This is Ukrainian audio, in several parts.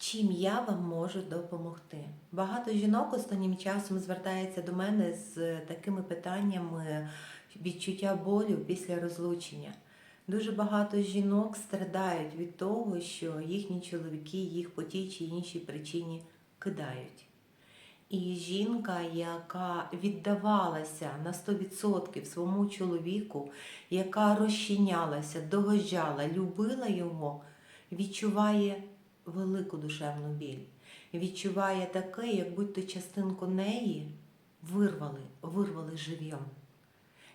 Чим я вам можу допомогти? Багато жінок останнім часом звертається до мене з такими питаннями відчуття болю після розлучення. Дуже багато жінок страдають від того, що їхні чоловіки їх по тій чи іншій причині кидають. І жінка, яка віддавалася на 100% своєму чоловіку, яка розчинялася, догоджала, любила його, відчуває велику душевну біль. Відчуває таке, як будь-то частинку неї вирвали, вирвали жив'ям.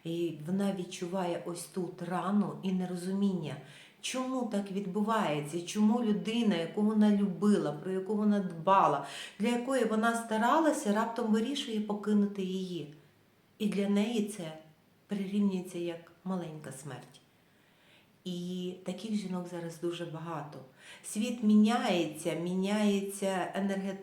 І вона відчуває ось тут рану і нерозуміння, чому так відбувається, чому людина, яку вона любила, про яку вона дбала, для якої вона старалася, раптом вирішує покинути її. І для неї це прирівнюється як маленька смерть. І таких жінок зараз дуже багато. Світ міняється, міняється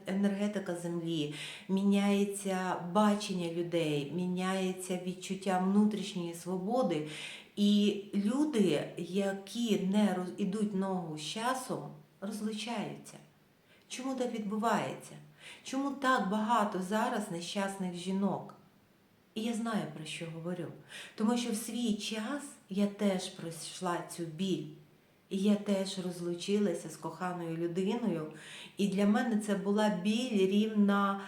енергетика землі, міняється бачення людей, міняється відчуття внутрішньої свободи. І люди, які не роз... ідуть ногу з часом, розлучаються. Чому так відбувається? Чому так багато зараз нещасних жінок? І я знаю, про що говорю. Тому що в свій час я теж пройшла цю біль. І я теж розлучилася з коханою людиною. І для мене це була біль рівна,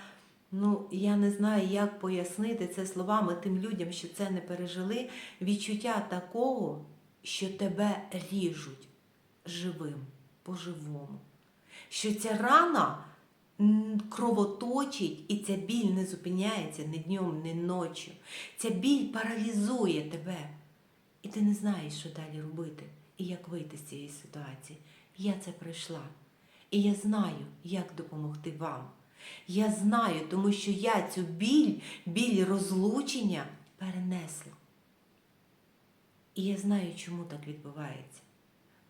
ну, я не знаю, як пояснити це словами тим людям, що це не пережили. Відчуття такого, що тебе ріжуть живим, по-живому. Що ця рана кровоточить, і ця біль не зупиняється ні днем, ні ночі. Ця біль паралізує тебе. І ти не знаєш, що далі робити і як вийти з цієї ситуації. Я це пройшла. І я знаю, як допомогти вам. Я знаю, тому що я цю біль, біль розлучення перенесла. І я знаю, чому так відбувається.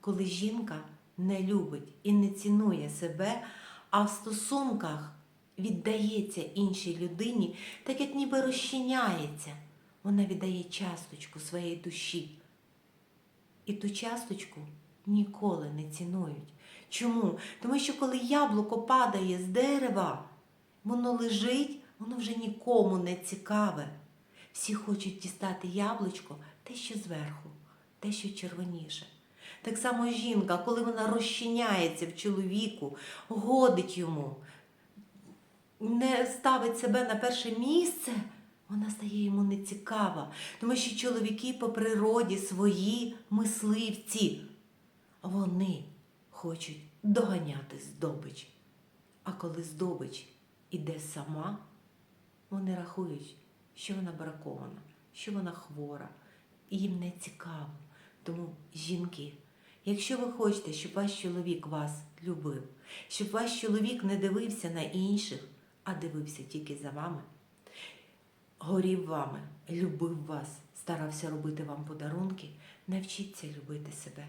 Коли жінка не любить і не цінує себе, а в стосунках віддається іншій людині, так як ніби розчиняється, вона віддає часточку своєї душі. І ту часточку ніколи не цінують. Чому? Тому що коли яблуко падає з дерева, воно лежить, воно вже нікому не цікаве. Всі хочуть дістати яблучко, те, що зверху, те, що червоніше. Так само жінка, коли вона розчиняється в чоловіку, годить йому, не ставить себе на перше місце, вона стає йому нецікава. Тому що чоловіки по природі свої мисливці. Вони хочуть доганяти здобич. А коли здобич іде сама, вони рахують, що вона бракована, що вона хвора, і їм не цікаво. Тому, жінки, якщо ви хочете, щоб ваш чоловік вас любив, щоб ваш чоловік не дивився на інших, а дивився тільки за вами, горів вами, любив вас, старався робити вам подарунки, навчіться любити себе.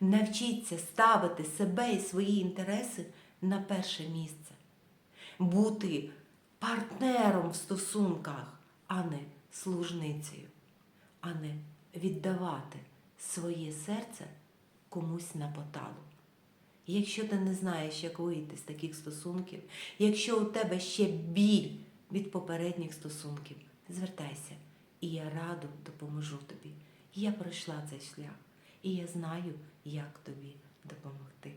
Навчіться ставити себе і свої інтереси на перше місце, бути партнером в стосунках, а не служницею, а не віддавати своє серце комусь на поталу. Якщо ти не знаєш, як вийти з таких стосунків, якщо у тебе ще біль від попередніх стосунків, звертайся, і я радо допоможу тобі. Я пройшла цей шлях, і я знаю, як тобі допомогти.